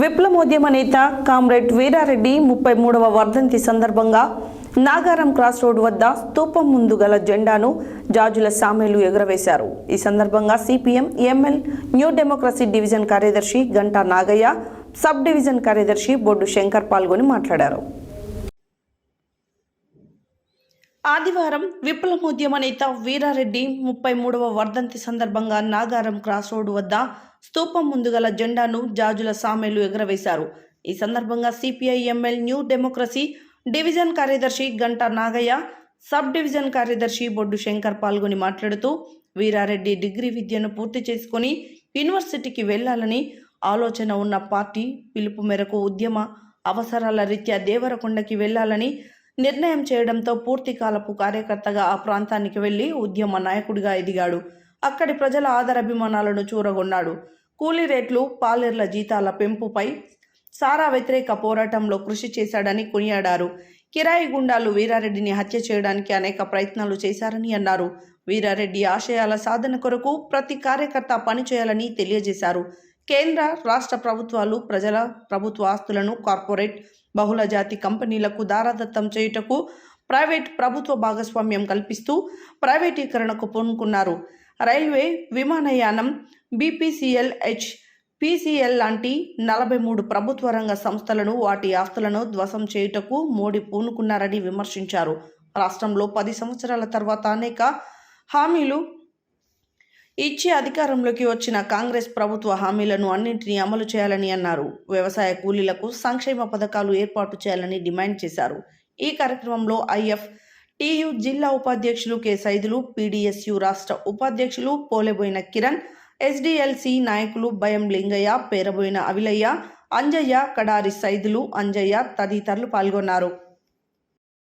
విప్లవోద్యమ నేత కామ్రేడ్ వీరారెడ్డి ముప్పై మూడవ వర్ధంతి సందర్భంగా నాగారం క్రాస్ రోడ్ వద్ద స్తూపం ముందు గల జెండాను జాజుల సామెలు ఎగురవేశారు. ఈ సందర్భంగా CPM ML New Democracy division కార్యదర్శి గంటా నాగయ్య సబ్ డివిజన్ కార్యదర్శి బొడ్డు శంకర్ పాల్గొని మాట్లాడారు. ఆదివారం విప్లవోద్యమ నేత వీరారెడ్డి ముప్పై మూడవ వర్ధంతి సందర్భంగా నాగారం క్రాస్ రోడ్డు వద్ద స్తూపం ముందు గల జెండాను జాజుల సామెలు ఎగురవేశారు. ఈ సందర్భంగా CPI ML New Democracy division కార్యదర్శి గంటా నాగయ్య సబ్ డివిజన్ కార్యదర్శి బొడ్డు శంకర్ పాల్గొని మాట్లాడుతూ వీరారెడ్డి డిగ్రీ విద్యను పూర్తి చేసుకుని యూనివర్సిటీకి వెళ్ళాలని ఆలోచన ఉన్న పార్టీ పిలుపు మేరకు ఉద్యమ అవసరాల రీత్యా దేవరకొండకి వెళ్ళాలని నిర్ణయం చేయడంతో పూర్తి కాలపు కార్యకర్తగా ఆ ప్రాంతానికి వెళ్ళి ఉద్యమ నాయకుడిగా ఎదిగాడు. అక్కడి ప్రజల ఆదరాభిమానాలను చూరగొన్నాడు. కూలీ రేట్లు పాలేర్ల జీతాల పెంపుపై సారా వ్యతిరేక పోరాటంలో కృషి చేశాడని కొనియాడారు. కిరాయి గుండాలు వీరారెడ్డిని హత్య చేయడానికి అనేక ప్రయత్నాలు చేశారని అన్నారు. వీరారెడ్డి ఆశయాల సాధన కొరకు ప్రతి కార్యకర్త పనిచేయాలని తెలియజేశారు. కేంద్ర రాష్ట్ర ప్రభుత్వాలు ప్రజల ప్రభుత్వ ఆస్తులను కార్పొరేట్ బహుళజాతి కంపెనీలకు దారాదత్తం చేయుటకు ప్రైవేట్ ప్రభుత్వ భాగస్వామ్యం కల్పిస్తూ ప్రైవేటీకరణకు పూనుకున్నారు. రైల్వే విమానయానం బీపీసీఎల్ హెచ్ పీసీఎల్ లాంటి నలభై మూడు ప్రభుత్వ రంగ సంస్థలను వాటి ఆస్తులను ధ్వసం చేయుటకు మోడీ పూనుకున్నారని విమర్శించారు. రాష్ట్రంలో పది సంవత్సరాల తర్వాత అనేక హామీలు ఇచ్చి అధికారంలోకి వచ్చిన కాంగ్రెస్ ప్రభుత్వ హామీలను అన్నింటినీ అమలు చేయాలని అన్నారు. వ్యవసాయ కూలీలకు సంక్షేమ పథకాలు ఏర్పాటు చేయాలని డిమాండ్ చేశారు. ఈ కార్యక్రమంలో ఐఎఫ్ టీయు జిల్లా ఉపాధ్యక్షులు కె. సైదులు పీడీఎస్యు రాష్ట్ర ఉపాధ్యక్షులు పోలెబోయిన కిరణ్ ఎస్డిఎల్సి నాయకులు భయం లింగయ్య పేరబోయిన అవిలయ్య అంజయ్య కడారి సైదులు అంజయ్య తదితరులు పాల్గొన్నారు.